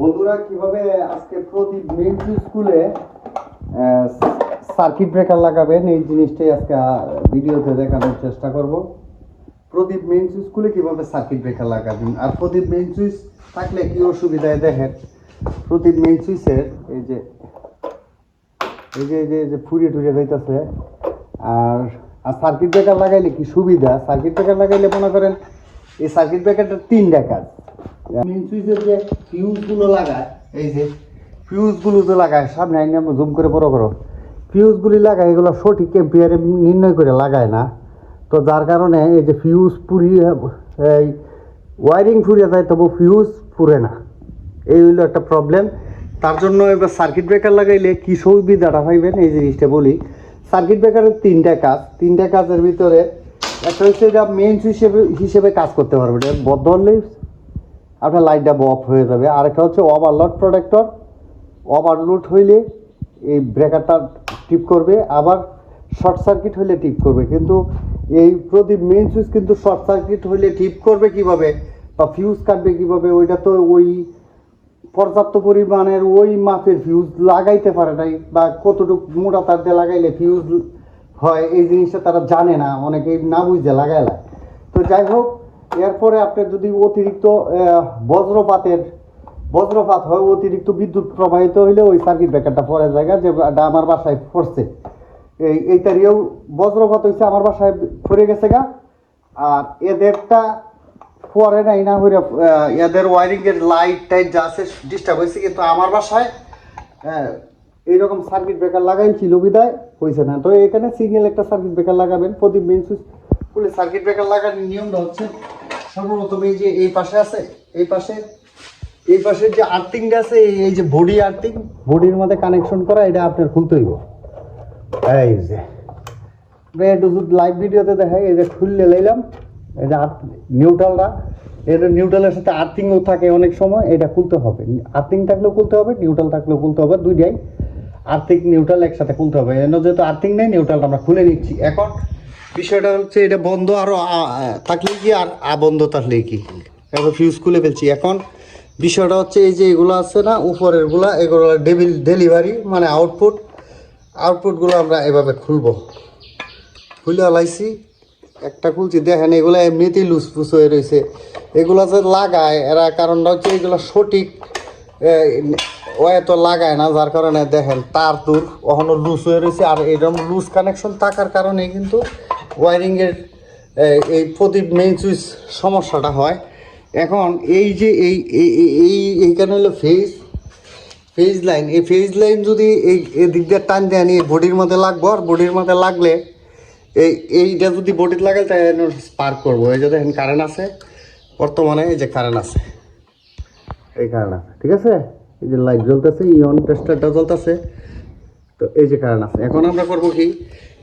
বন্ধুরা কীভাবে আজকে প্রদীপ মেইন স্কুলে সার্কিট ব্রেকার লাগাবেন, এই জিনিসটাই আজকে ভিডিওতে দেখানোর চেষ্টা করব। প্রদীপ মেইন স্কুলে কীভাবে সার্কিট ব্রেকার লাগাবেন? আর প্রদীপ মেইন সুইচ থাকলে কি অসুবিধায় দেখেন? প্রদীপ মেইন সুইচের এই যে এই যে এই যে ফুরিয়ে টুরিয়ে যাইতেছে। আর আর সার্কিট ব্রেকার লাগাইলে কি সুবিধা? সার্কিট ব্রেকার লাগাইলে মনে করেন, এই সার্কিট ব্রেকারটা তিনটা কাজ। মেইন সুইচের ফিউজগুলো লাগায়, এই যে ফিউজগুলো যে লাগায়, সামনে আইনে জুম করে বড় করো। ফিউজগুলি লাগায়, এগুলো সঠিক এম্পিয়ারে নির্ণয় করে লাগায় না। তো যার কারণে এই যে ফিউজ পুরিয়ে এই ওয়ারিং ফুরিয়ে যায়, তবু ফিউজ পুরে না। এই হইল একটা প্রবলেম তার জন্য এবার সার্কিট ব্রেকার লাগাইলে কি সুবিধাটা পাইবেন? এই জিনিসটা বলি। সার্কিট ব্রেকারের তিনটা কাজ। তিনটা কাজের ভিতরে একটা হচ্ছে এটা মেইন হিসেবে হিসেবে কাজ করতে পারবে। এটা আপনার লাইটটা অফ হয়ে যাবে। আর একটা হচ্ছে ওভারলোড প্রোটেক্টর ওভারলোড হইলে এই ব্রেকারটা টিপ করবে, আবার শর্ট সার্কিট হইলে টিপ করবে। কিন্তু এই প্রদীপ মেইন সুইচ কিন্তু শর্ট সার্কিট হইলে টিপ করবে কীভাবে? বা ফিউজ কাটবে কীভাবে? ওইটা তো ওই পর্যাপ্ত পরিমাণের ওই মাপের ফিউজ লাগাইতে পারে নাই, বা কতটুকু মোটা তার দিয়ে লাগাইলে ফিউজ হয়, এই জিনিসটা তারা জানে না। অনেকেই না বুঝে লাগাইলা তো যাই হোক এরপরে আপনার যদি অতিরিক্ত বজ্রপাতের বজ্রপাত হয় অতিরিক্ত বিদ্যুৎ প্রবাহিত হইলে ওই সার্কিট ব্রেকারটা পরে জায়গা যে আমার বাসায় পড়ছে। এই এই তারিখেও বজ্রপাত হয়েছে আমার বাসায় পড়ে গেছে গা। আর এদেরটা পরে নাই না হইরা এদের ওয়ারিংয়ের লাইট টাইট যা আছে ডিস্টার্ব হয়েছে কিন্তু আমার বাসায় হ্যাঁ, এইরকম সার্কিট ব্রেকার লাগাইছিল বিদায় হয়েছে না। তো এখানে সিগন্যাল একটা সার্কিট ব্রেকার লাগাবেন প্রতি মেন সুইচ খুলে সার্কিট ব্রেকার লাগানোর নিয়মটা হচ্ছে সর্বপ্রথম এই যে এই পাশে আছে, এই পাশে, এই পাশের যে আর্থিংটা আছে, এই- যে বডি আর্থিং বডির মধ্যে কানেকশন করা, এটা আপনার খুলতে হইব। এই যে লাইভ ভিডিওতে দেখাই, এই যে খুললে লাইলাম, এই যে নিউট্রালটা এটা নিউট্রালের সাথে আর্থিংও থাকে অনেক সময়, এটা খুলতে হবে। আর্থিং থাকলেও খুলতে হবে নিউট্রাল থাকলেও খুলতে হবে, দুইটাই আর্থিং নিউট্রাল একসাথে খুলতে হবে। যেহেতু আর্থিং নেই নিউট্রালটা আমরা খুলে নিচ্ছি। এখন বিষয়টা হচ্ছে এটা বন্ধ আরও থাকলে কি আর বন্ধ থাকলে কি? এখন ফিউজ খুলে ফেলছি। এখন বিষয়টা হচ্ছে এই যে এগুলো আছে না উপরেরগুলা এগুলো ডেবিল ডেলিভারি মানে আউটপুট। আউটপুটগুলো আমরা এভাবে খুলবো। খুলে লাইছি একটা খুলছি, দেখেন এগুলো এমনিতেই লুজ ফুস হয়ে রয়েছে। এগুলো যে লাগায়, এরা কারণটা হচ্ছে এগুলো সঠিক ওয়ে তো লাগায় না, যার কারণে দেখেন তার তুর ওখানে লুজ হয়ে রয়েছে। আর এরকম লুজ কানেকশন থাকার কারণে কিন্তু ওয়ারিংয়ের এই প্রতি মেইন সুইচ সমস্যাটা হয়। এখন এই যে এই এই, এই- এই, এইখানে হলো ফেজ ফেজ লাইন এই ফেজ লাইন যদি এই দিক দিয়ে টান দিয়ে আনি বডির মধ্যে লাগবো, আর বডির মধ্যে লাগলে এই, এইটা যদি বডিতে লাগাই, তাহলে স্পার্ক করব। এই যে দেখেন কারেন্ট আছে, বর্তমানে এই যে কারেন্ট আছে। এই কারেন্ট আছে, ঠিক আছে? এই যে লাইট জ্বলতেছে ইয়ন টেস্টারটা জ্বলতেছে, তো এই যে কারেন্ট আছে। এখন আমরা করব কি,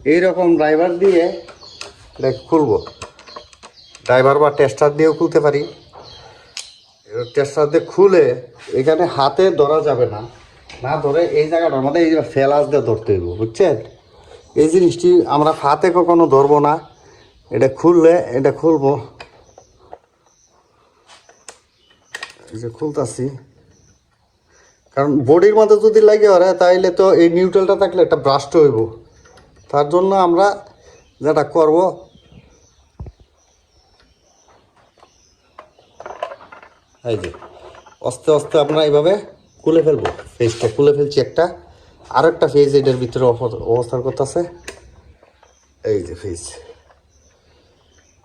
এইরকম ড্রাইভার দিয়ে এটা খুলবো? ড্রাইভার বা টেস্টার দিয়েও খুলতে পারি। টেস্টার দিয়ে খুলে এখানে হাতে ধরা যাবে না। না ধরে এই জায়গাটার মধ্যে এই ফেলাস দিয়ে ধরতে হইব, বুঝছেন? এই জিনিসটি আমরা হাতে কখনো ধরবো না। এটা খুললে এটা খুলবো। যে খুলতাছি। কারণ বডির মধ্যে যদি লাগে ওরা, তাইলে তো এই নিউট্রালটা থাকলে একটা ব্রাস্ট হইব। তার জন্য আমরা যেটা করব? এই যে, আস্তে আস্তে আমরা এইভাবে খুলে ফেলব ফেজটা খুলে ফেলছি একটা। আর একটা ফেজ এটার ভিতরে অব- অবস্থান করতেছে। এই যে ফেজ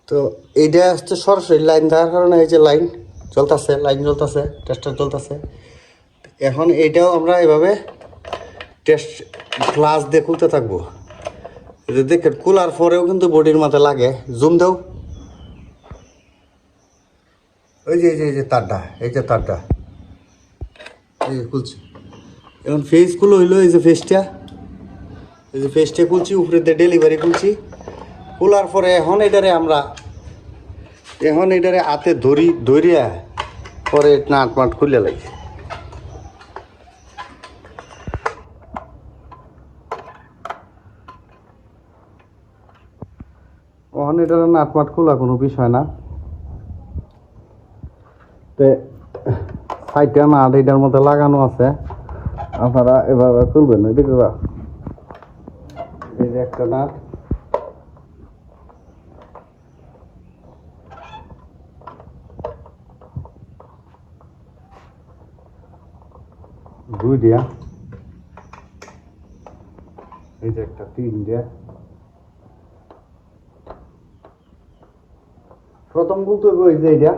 তো এইটা হচ্ছে সরাসরি লাইন দেওয়ার কারণে এই যে লাইন চলতেছে লাইন চলতেছে টেস্টার চলতেছে। এখন এইটাও আমরা এভাবে টেস্ট গ্লাস দিয়ে খুলতে থাকব। দেখেন কুলার পরেও কিন্তু বডির মাথায় লাগে। জুম দাও। ওই যে, এই যে তারটা, এই যে তারটা। এই যে খুলছি। এখন ফেস খুলো হইল, এই যে ফেসটা এই যে ফেসটা খুলছি, উপরে দিয়ে ডেলিভারি খুলছি। খোলার পরে এখন এটারে আমরা, এখন এটারে হাতে ধরি, ধরিয়া পরে নাট মাট খুলে লাগে ওখানে এটার নাটমাট খোলা কোনো বিষয় না। তে সাইডটা না এটার মধ্যে লাগানো আছে। আপনারা এভাবে খুলবেন। এই যে একটা নাট। দুই দিয়া। এই যে একটা তিন দিয়া। প্রথম বলতে হবে ওই যে এটা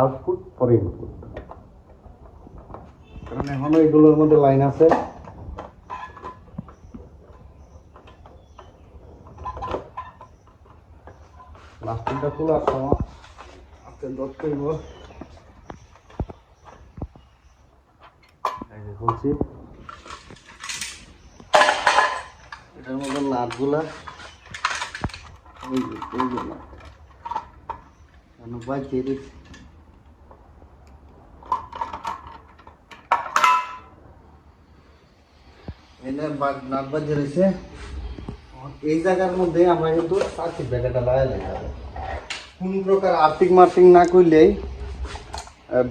আউটপুট পরে ইনপুট। কারণ এখনও এগুলোর মধ্যে লাইন আছে। প্লাস্টিকটা খোলার সময় হাতে দত করব খুলছি। এটার মধ্যে নাটগুলা। ওই বাইকে রেখেছি এনে নাট বাজে রয়েছে। এই জায়গার মধ্যে আমরা কিন্তু সার্কিট ব্রেকারটা লাগাই লাগাবো কোনো প্রকার আর্থিক মার্থিক না করলেই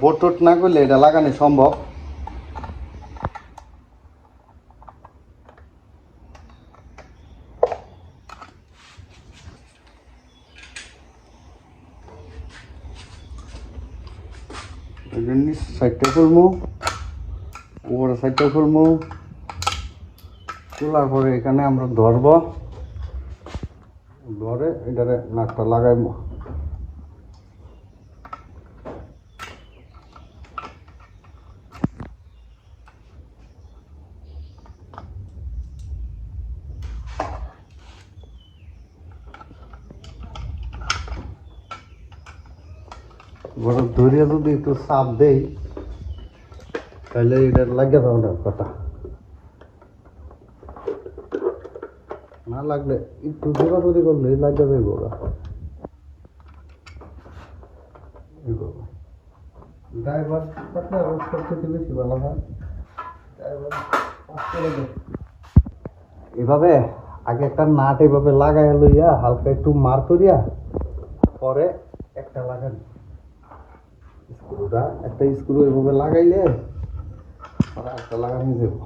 বোট না করলে এটা লাগানো সম্ভব। এই জন্য সাইডটা করব, উপরে সাইডটা করব। তোলার পরে এখানে আমরা ধরব। ধরে এটারে নাকটা লাগাইব। বড় ধরিয়া যদি একটু চাপ দেই, তাহলে এটা লাগে যাবে কথা। না লাগলে একটু জোরাজোরি করলে লাগে যাবে হয়, ড্রাইভার এভাবে আগে একটা নাট এভাবে লাগাই লইয়া, হালকা একটু মার করিয়া, পরে একটা লাগান। স্ক্রুটা, একটা স্ক্রু এভাবে লাগাইলে পরে একটা লাগানো যাব।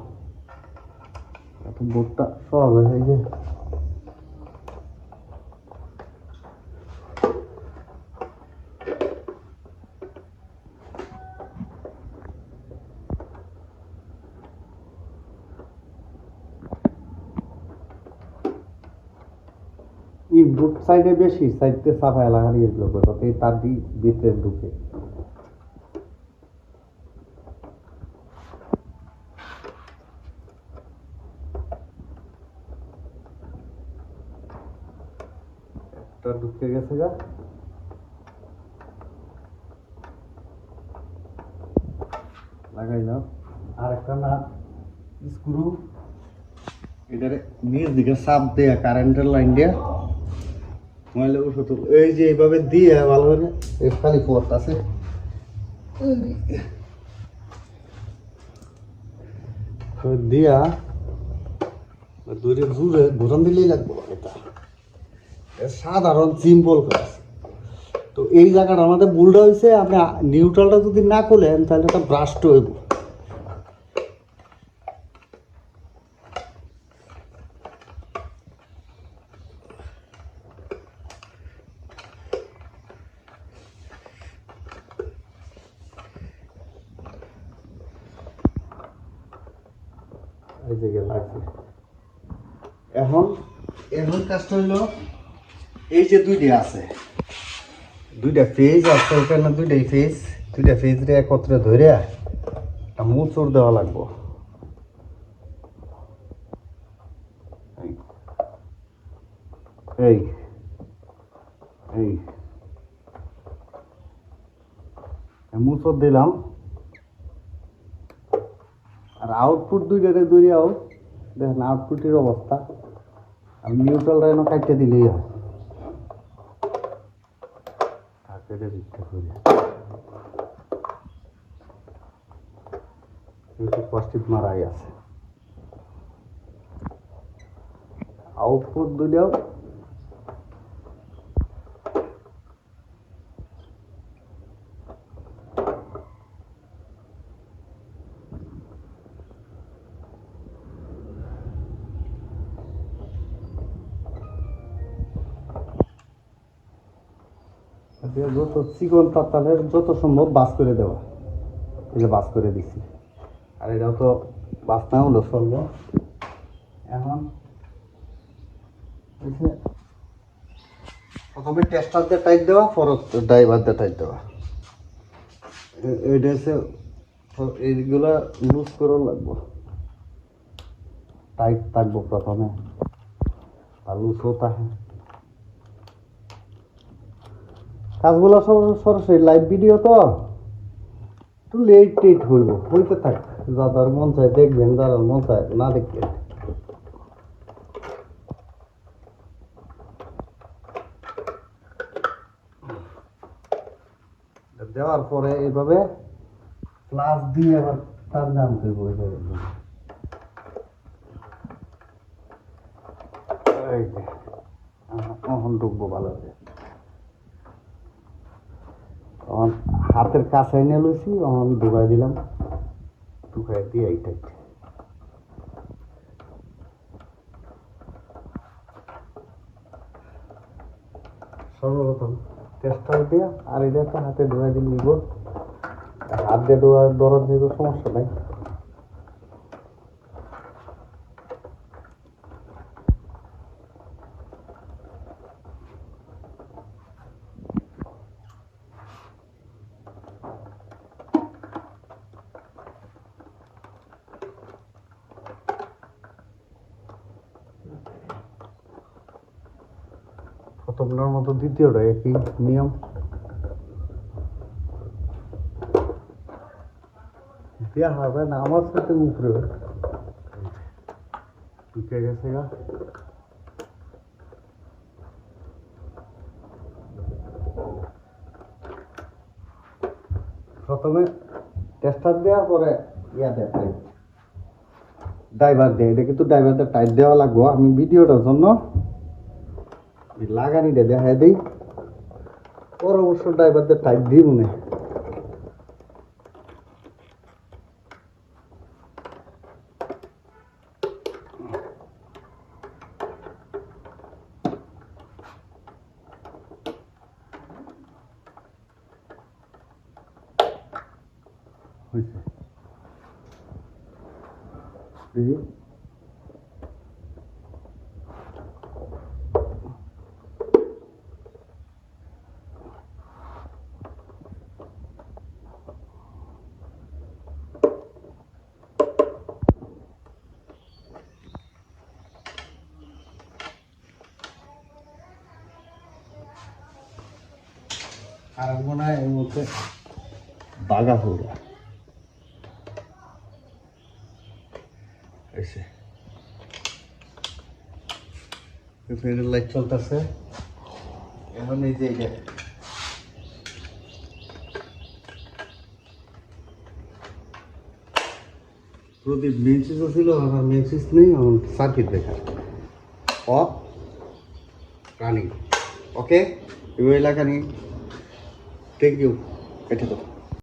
এত বোর্ডটা হয়ে যায়। ইনপুট সাইডে বেশি, সাইডে সাফাই লাগানি এগুলো যাতে তার দি- ভিতরে ঢুকে একটা ঢুকে গেছে গা। লাগাইলাম আর একটা না, স্ক্রু। এটার নিচ দিকে চাপ দেয়া কারেন্টের লাইন দিয়া নইলে ওষুধ এই যে এইভাবে দিয়ে ভালো করে এই খালি পথ আছে। দিয়া, দূরে দূরে ঘুরান দিলেই লাগবো এটা সাধারণ সিম্পল কাজ তো এই জায়গাটা আমাদের ভুলটা হয়েছে, আপনি নিউট্রালটা যদি না করলেন তাহলে এটা ব্রাস্ট হইব। এখন? এখন কাজটা হইল এই যে দুইটা আছে। দুইটা ফেজ আছে এখানে দুইটাই ফেজ দুইটা ফেজ রে একত্রে ধরে একটা মুচড় দেওয়া লাগবো। এই। এই মুচড় দিলাম। আর আউটপুট দুইটারে দূরিয়াও দেখেন আউটপুটের অবস্থা। আর নিউট্রালটা যেন কাটতে দিলেই হয় আর কেটে দিতে হবে কিন্তু পজিটিভ মারাই আছে। আউটপুট দিলেও চিকন তাতালের যত সম্ভব বাস করে দেওয়া। এগুলো বাস করে দিছি। আর এটাও তো বাস না হলো চলবো। এখন প্রথমে টেস্টার দিয়ে টাইট দেওয়া ফরত ড্রাইভার দিয়ে টাইট দেওয়া। এ- এইটা হচ্ছে এইগুলা লুজ করেও লাগবো। টাইট থাকব প্রথমে। আর লুজও থাকে কাজগুলো সরাসরি লাইভ ভিডিও তো? একটু লেট টেট হইব, হইতে থাক। যাদের মন চায় দেখবেন যারা মন চায় না দেখবে দেওয়ার পরে এইভাবে প্লাস দিয়ে আবার তার দাম করব এইভাবে এই এখন ঢুকবো ভালো করে। তখন হাতের কাছে এনে লইছি তখন ঢুকাই দিলাম। ঢুকাই দিয়ে এইটাই। সর্বপ্রথম চেষ্টা দিয়া আর এটা হাতে ঢুকাই দিন নিব হাত দিয়ে ধোয়া দরদ নিব সমস্যা নাই। প্রথমটার মতো দ্বিতীয়টা একই নিয়ম। দেওয়া হবে না, আমার সাথে উপরে। ঢুকে গেছে গা। প্রথমে টেস্টার দেওয়ার পরে ইয়া দেয় টাইট ড্রাইভার দেয়, এটা কিন্তু ড্রাইভারদের টাইট দেওয়া লাগবো। আমি ভিডিওটার জন্য লাগানিটা দেখা দিই। পর অবশ্য ড্রাইভারদের টাইট দিই মনে হয়। হয়েছে এই যে, মনে হয় এর মধ্যে বাগা ফুল এসে ফ্রেন্ডের লাইট চলতেছে। এখন এই যে এটা প্রদীপ মেন সুইচও ছিল এখন মেন সুইচ নেই, এখন circuit breaker off running okay এবার এলাকা নেই থ্যাংক ইউ কেটে দাও